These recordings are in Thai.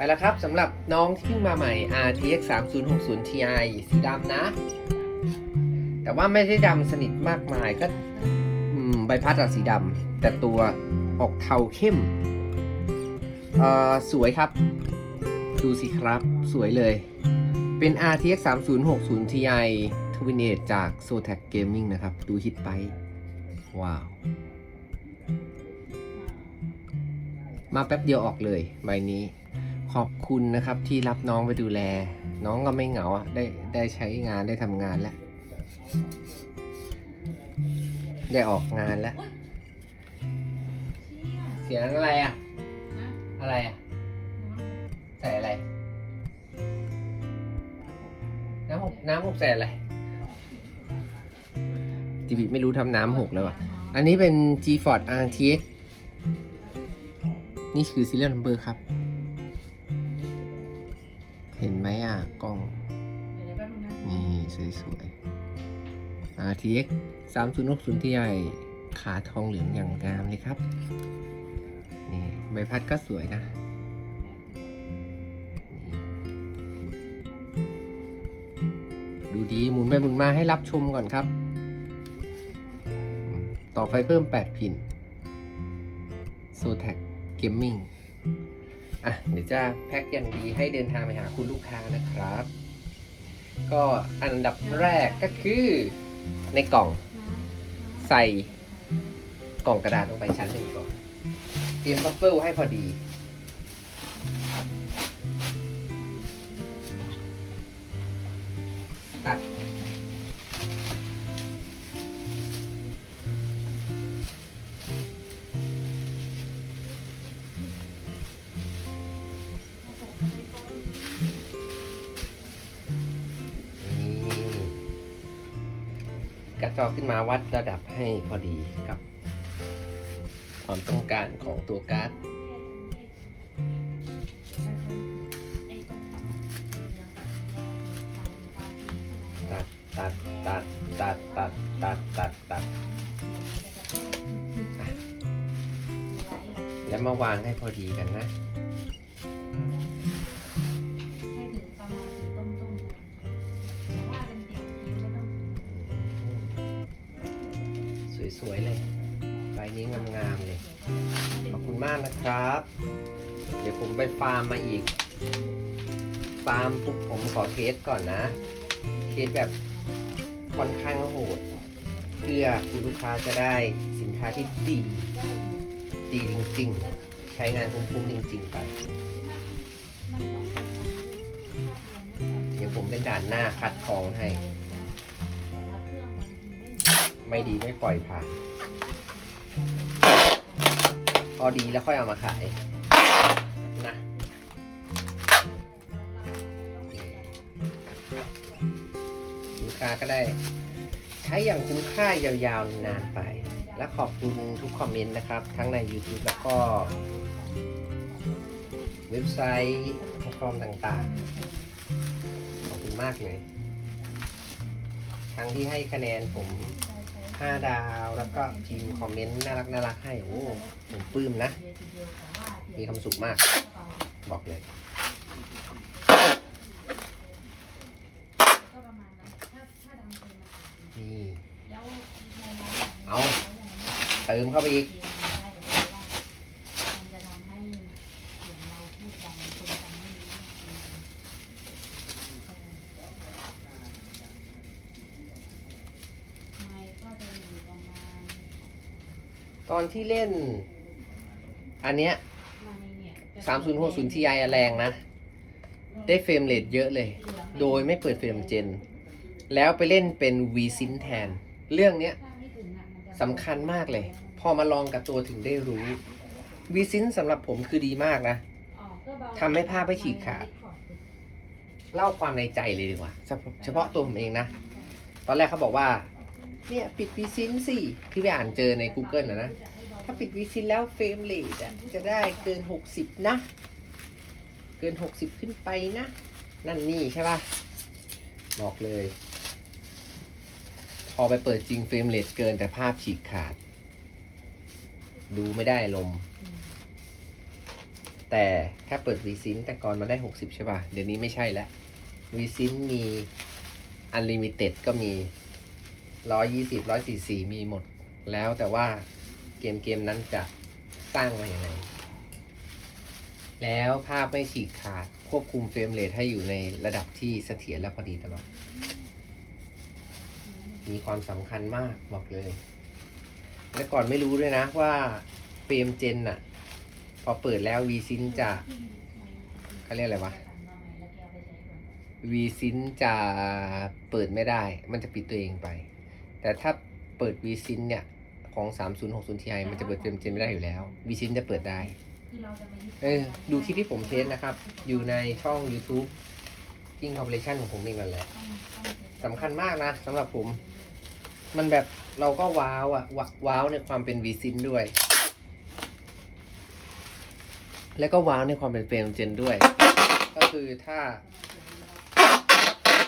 ไปแล้วครับสำหรับน้องที่เพิ่งมาใหม่ RTX 3060 Ti สีดำนะ แต่ว่าไม่ได้ดำสนิทมากมายก็ใบพัดสีดำแต่ตัวออกเทาเข้ม สวยครับ ดูสิครับสวยเลย เป็น RTX 3060 Ti Twinate จาก Zotac Gaming นะครับ ดูฮิตไป ว้าว มาแป๊บเดียวออกเลยใบนี้ ขอบคุณนะครับที่รับน้องไปดูแล น้องก็ไม่เหงาอะได้ได้ใช้งานได้ทำงานแล้ว ได้ออกงานแล้ว เสียงอะไรอะ อะไรอะ ใส่อะไร น้ำหกน้ำหกใส่อะไรจีบีไม่รู้ทำน้ำหกแล้วอะ อันนี้เป็น G-Ford RTX นี่คือ serial number ครับ RTX 3060 Ti ขาทองเหลืองอย่างงามเลยครับ นี่ใบพัดก็สวยนะดูดีหมุนไปหมุนมาให้รับชมก่อนครับ ต่อไฟเพิ่ม 8 พินโซแท็กเกมมิ่งอะ เดี๋ยวจะแพ็คอย่างดีให้เดินทางไปหาคุณลูกค้านะครับ ก็อันดับแรกก็คือ ในกล่องใส่กล่องกระดาษลงไปชั้นหนึ่งก่อนเตรียมบัฟเฟิลให้พอดี ตัด กระจอกขึ้นมาวัดระดับให้พอดีกับ ความต้องการของตัวการ์ดตัดตัดตัดตัดตัดตัดตัดตัดแล้วมาวางให้พอดีกันนะ สวยๆเลยใบนี้งามๆเลย ขอบคุณมากนะครับ เดี๋ยวผมไปฟาร์มมาอีก ฟาร์มปุ๊บผมขอเทสก่อนนะ เทสแบบค่อนข้างโหด เพื่อคุณลูกค้าจะได้สินค้าที่ดี ดีจริงๆ ใช้งานคุ้มๆจริงๆไปเดี๋ยวผมเป็นด่านหน้าคัดกรองให้ ไม่ดีไม่ปล่อยผ่าน พอดีแล้วค่อยเอามาขายนะลูกค้าก็ได้ ใช้อย่างคุ้มค่ายาวๆนานไป และขอบคุณทุกคอมเมนต์นะครับ ทั้งใน YouTube แล้วก็ เว็บไซต์แพลตฟอร์มต่างๆ ขอบคุณมากเลย ทั้งที่ให้คะแนนผม 5ดาว แล้วก็พิมพ์คอมเมนต์น่ารักน่ารักให้ โอ้ผมปลื้มนะ มีความสุขมาก บอกเลยนี่เอา เติมเข้าไปอีก ตอนที่เล่น อันเนี้ย3060 Ti อะแรงนะ ได้เฟรมเรทเยอะเลย โดยไม่เปิดเฟรมเจน แล้วไปเล่นเป็น v s y n แทน เรื่องเนี้ยสำคัญมากเลย พอมาลองกับตัวถึงได้รู้ v s y n สำหรับผมคือดีมากนะทำให้ภาพไม่ฉีกขาด เล่าความในใจเลยดีกว่าเฉพาะเฉพาะตัวผมเองนะ ตอนแรกเขาบอกว่า เนี่ยปิด v s y n สิที่ไปอ่านเจอใน Google นะนะ ถ้าปิด v s y n แล้วเฟรมเรทอะจะได้เกิน 60 นะ เกิน 60 ขึ้นไปนะ นั่นนี่ใช่ป่ะ บอกเลย พอไปเปิดจริงเฟรมเรทเกินแต่ภาพฉีกขาด ดูไม่ได้ลม แต่ถ้าเปิด VSync แต่ก่อนมาได้ 60 ใช่ป่ะ เดี๋ยวนี้ไม่ใช่แล้ว VSync มี Unlimited ก็มี 120 144มีหมด แล้วแต่ว่าเกมเกมนั้นจะสร้างมาอย่างไร แล้วภาพไม่ฉีกขาดควบคุมเฟรมเรทให้อยู่ในระดับที่เสถียรและพอดีตลอด มีความสำคัญมากบอกเลย และก่อนไม่รู้ด้วยนะว่าเฟรมเจนอะพอเปิดแล้ว VSync จะเขาเรียกอะไรวะ VSync จะเปิดไม่ได้ มันจะปิดตัวเองไป แต่ถ้าเปิด VSync เนี่ย ของ 3060 Ti มันจะเปิดเฟรมเจนไม่ได้อยู่แล้ว VSync จะเปิดได้เออดูคลิปที่ผมเทสนะครับ อยู่ในช่อง YouTube King Corporation ของผมเองนั่นแหละสำคัญมากนะสำหรับผม มันแบบเราก็ว้าวอะวะว้าวในความเป็น VSync ด้วย แล้วก็ว้าวในความเป็นเฟรมเจนด้วย ก็คือถ้า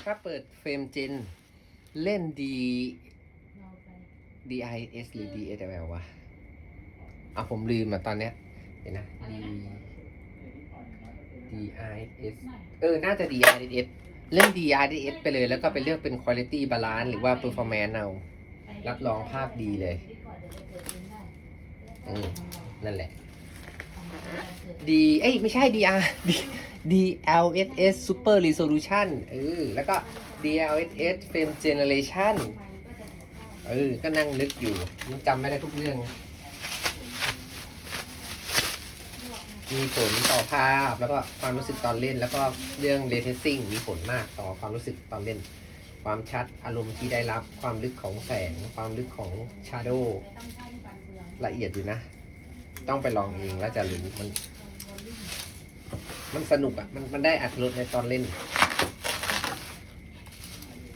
ถ้าเปิดเฟรมเจนเล่น D DIS หรือ DSL วะอะผมลืมอะตอนเนี้ยเดี๋ยวนะ D I S เออ น่าจะ DIS เล่น DIS ไปเลย แล้วก็ไปเลือกเป็น Quality Balance หรือว่า Performance เอา รับรองภาพดีเลย อืม นั่นแหละ D เอ้ย ไม่ใช่ DR D L S S Super Resolution เออ แล้วก็ DLSS Frame Generation ออ ก็นั่งนึกอยู่ยังจำไม่ได้ทุกเรื่อง มีผลต่อภาพ แล้วก็ความรู้สึกตอนเล่น แล้วก็เรื่อง ray tracing มีผลมากต่อความรู้สึกตอนเล่น ความชัดอารมณ์ที่ได้รับความลึกของแสง ความลึกของ shadow ละเอียดอยู่นะ ต้องไปลองเองแล้วจะรู้มัน มันสนุกอะ่ะ มันมันได้อัตรสในตอนเล่น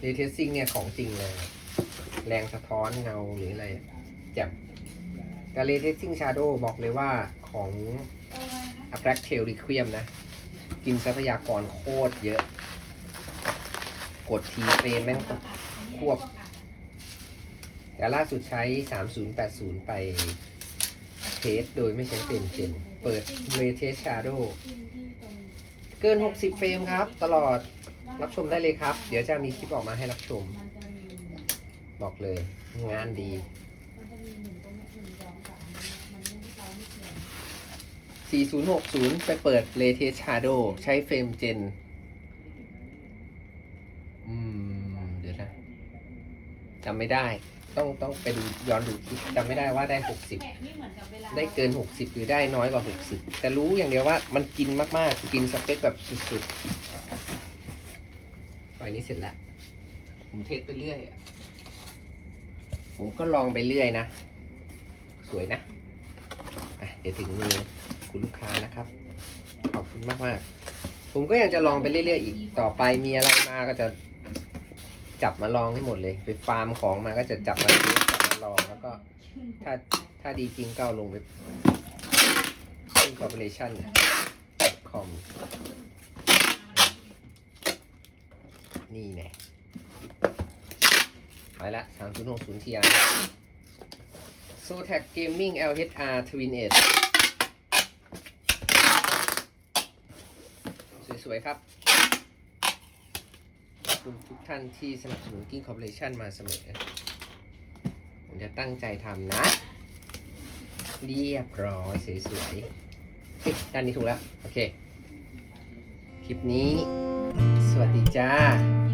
ray tracing เนี่ยของจริงเลย แรงสะท้อนเงาหรืออะไรแจ่มแต่ ray tracing shadow บอกเลยว่าของ a b r a c t a i l Requiem นะ กินทรัพยากรโคตรเยอะ กดทีเฟรมแม่งควบ แต่ล่าสุดใช้ 3080 ไปเทสโดยไม่ใช้เฟรมเจนเปิด Ray Trace Shadow เกิน 60 เฟรมครับ ตลอดรับชมได้เลยครับ เดี๋ยวจะมีคลิปออกมาให้รับชม บอกเลย งานดี4060 ไปเปิด Ray Trace Shadow ใช้เฟรมเจน อืม เดี๋ยวนะจำไม่ได้ ต้องต้องไปดูย้อนดูจำไม่ได้ว่าได้ 60 ได้เกิน 60 หรือได้น้อยกว่า 60 แต่รู้อย่างเดียวว่ามันกินมาก ๆ กินสเปคแบบสุดๆไฟนี้เสร็จแล้ว ผมเทสไปเรื่อยอะ ผมก็ลองไปเรื่อยนะ สวยนะะเดี๋ยวถึงมือคุณลูกค้านะครับ ขอบคุณมากๆผมก็ยังจะลองไปเรื่อยๆอีกต่อไปมีอะไรมาก็จะจับมาลองให้หมดเลย ไปฟาร์มของมาก็จะจับมาเทสจับมาลองแล้วก็ ถ้าถ้าดีจริงก็เอาลงไปที่ corporation com นี่แน่ ไปละ3060 Ti Zotac Gaming LHR Twin Edge สวยๆครับขอบคุณทุกท่านที่สนับสนุน King Corporation มาเสมอ ผมจะตั้งใจทำนะ เรียบร้อยสวยๆด้านนี้ถูกแล้ว โอเค คลิปนี้ สวัสดีจ้า